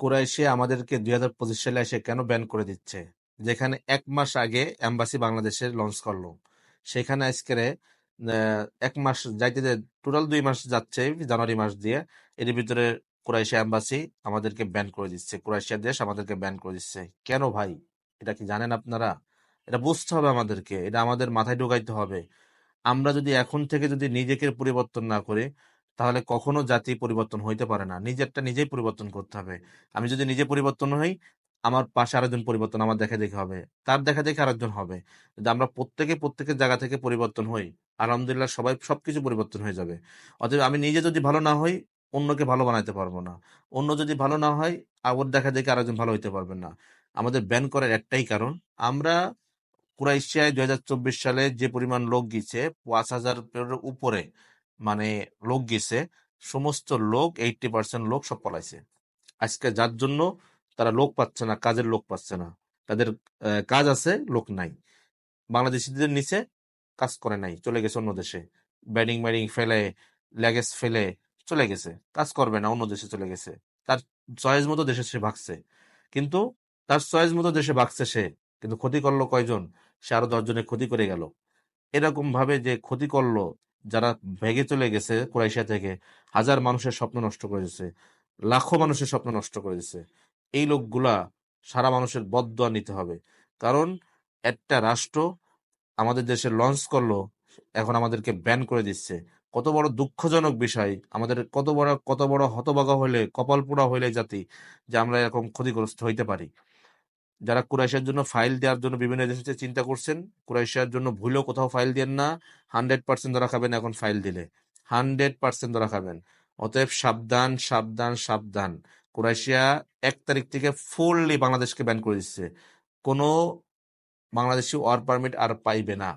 কুরাইশে আমাদেরকে দুই হাজার পঁচিশ সালে এসে কেন ব্যান করে দিচ্ছে? যেখানে এক মাস আগে এম্বাসি বাংলাদেশে লঞ্চ করল। সেখানে আজকে এক মাস যাইতে টোটাল দুই মাস যাচ্ছে, জানুয়ারি মাস দিয়ে এর ভিতরে কুরাইশিয়া এম্বাসি আমাদেরকে ব্যান করে দিচ্ছে। কুরাইশিয়া দেশ আমাদেরকে ব্যান করে দিচ্ছে। কেন ভাই? এটা কি জানেন আপনারা? এটা বুঝতে হবে আমাদেরকে। এটা আমাদের মাথায় ঢুকাইতে হবে। আমরা যদি এখন থেকে যদি নিজেকে পরিবর্তন না করি তাহলে কখনো জাতি পরিবর্তন হইতে পারে না। নিজেরটা নিজেই পরিবর্তন করতে হবে। আমি যদি নিজে পরিবর্তন হই, আমার পাশে আরেকজন পরিবর্তন আমার দেখা দেখে হবে। তার দেখা দেখে আরেকজন হবে। যদি আমরা প্রত্যেকে প্রত্যেকের জায়গা থেকে পরিবর্তন হই, আলহামদুলিল্লাহ সবাই সবকিছু পরিবর্তন হয়ে যাবে। অতএব আমি নিজে যদি ভালো না হই, অন্যকে ভালো বানাইতে পারব না। অন্য যদি ভালো না হয়, আবার দেখা দেখে আরেকজন ভালো হইতে পারবেন না। আমাদের ব্যান করার একটাই কারণ, আমরা কুরাইশিয়ায় দুই হাজার চব্বিশ সালে যে পরিমাণ লোক গিয়েছে, পাঁচ হাজার উপরে মানে লোক গেছে, সমস্ত লোক এইটটি পার্সেন্ট লোক সব পলাইছে। আজকে যার জন্য তারা লোক পাচ্ছে না, কাজের লোক পাচ্ছে না। তাদের কাজ আছে, লোক নাই। বাংলাদেশিদের নিচে কাজ করে নাই, চলে গেছে অন্য দেশে। ব্যাডিং ব্যাডিং ফেলে, লেগেজ ফেলে চলে গেছে, কাজ করবে না, অন্য দেশে চলে গেছে। তার চয়েস মতো দেশে সে ভাগছে। কিন্তু তার চয়েস মতো দেশে ভাগছে সে, কিন্তু ক্ষতি করল কয়জন? সে আরও দশজনের ক্ষতি করে গেল। এরকম ভাবে যে ক্ষতি করল যারা ভেগে চলে গেছে কুরাইশিয়া থেকে, হাজার মানুষের স্বপ্ন নষ্ট করে দিচ্ছে লাখো মানুষের স্বপ্ন নষ্ট করে দিচ্ছে এই লোকগুলা সারা মানুষের বদয়া নিতে হবে। কারণ একটা রাষ্ট্র আমাদের দেশে লঞ্চ করল, এখন আমাদেরকে ব্যান করে দিচ্ছে। কত বড় দুঃখজনক বিষয়, আমাদের কত বড় কত বড় হতবাগা হইলে, কপাল পোড়া হইলে জাতি যে আমরা এরকম ক্ষতিগ্রস্ত হইতে পারি। যারা কুরাইশার জন্য ফাইল দেওয়ার জন্য বিভিন্ন দেশে চিন্তা করছেন কুরাইশার জন্য ভুলেও কোথাও ফাইল দেন না, হান্ড্রেড পার্সেন্ট ধরা খাবেন এখন ফাইল দিলে। হান্ড্রেড পার্সেন্ট ধরা খাবেন। অতএব সাবধান সাবধান সাবধান। কুরাইশিয়া এক তারিখ থেকে ফুললি বাংলাদেশকে ব্যান করে দিচ্ছে। কোনো বাংলাদেশি ওয়ার পারমিট আর পাইবে না।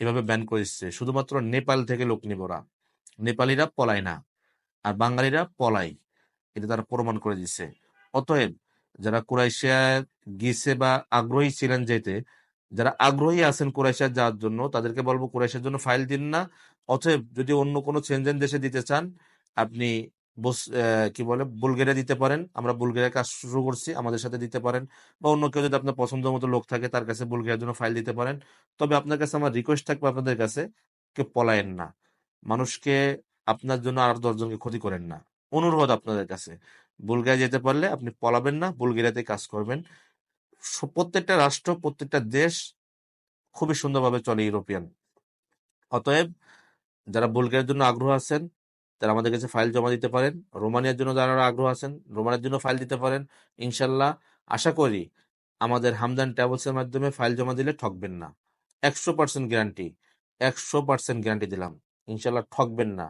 এভাবে ব্যান করে দিচ্ছে। শুধুমাত্র নেপাল থেকে লোক নিব ওরা। নেপালিরা পলায় না। আর বাঙালিরা পলাই এটা তারা প্রমাণ করে দিচ্ছে। অতএব যারা কুরাইশিয়া গিয়েছে বা আগ্রহী ছিলেন যেতে, যারা আগ্রহী আছেন কুরাইশিয়া যাওয়ার জন্য, তাদেরকে বলব কুরাইশিয়ার জন্য ফাইল দিন না। অতএব যদি অন্য কোনো চেঞ্জেন দেশে দিতে চান, আপনি কি বলে, বুলগেরিয়া দিতে পারেন। আমরা বুলগেরিয়া কাজ শুরু করছি, আমাদের সাথে দিতে পারেন। বা অন্য কেউ যদি আপনার পছন্দ মতো লোক থাকে, তার কাছে বুলগেরিয়ার জন্য ফাইল দিতে পারেন। তবে আপনার কাছে আমার রিকোয়েস্ট থাকবে আপনাদের কাছে, কেউ পলায়েন না। মানুষকে আপনার জন্য আর দশজনকে ক্ষতি করেন না। অনুরোধ আপনাদের কাছে। বুলগেরিয়া যেতে পারলে আপনি পলাবেন না, বুলগেরিয়াতে কাজ করবেন। প্রত্যেকটা রাষ্ট্র, প্রত্যেকটা দেশ খুবই সুন্দরভাবে চলে ইউরোপিয়ান। অতএব যারা বুলগেরিয়ার জন্য আগ্রহ আছেন, তারা আমাদের কাছে ফাইল জমা দিতে পারেন। রোমানিয়ার জন্য যারা আগ্রহ আছেন, রোমানিয়ার জন্য ফাইল দিতে পারেন। ইনশাল্লাহ আশা করি আমাদের হামদান ট্রাভেলসের মাধ্যমে ফাইল জমা দিলে ঠকবেন না। একশো পার্সেন্ট গ্যারান্টি, একশো পার্সেন্ট গ্যারান্টি দিলাম। ইনশাল্লাহ ঠকবেন না।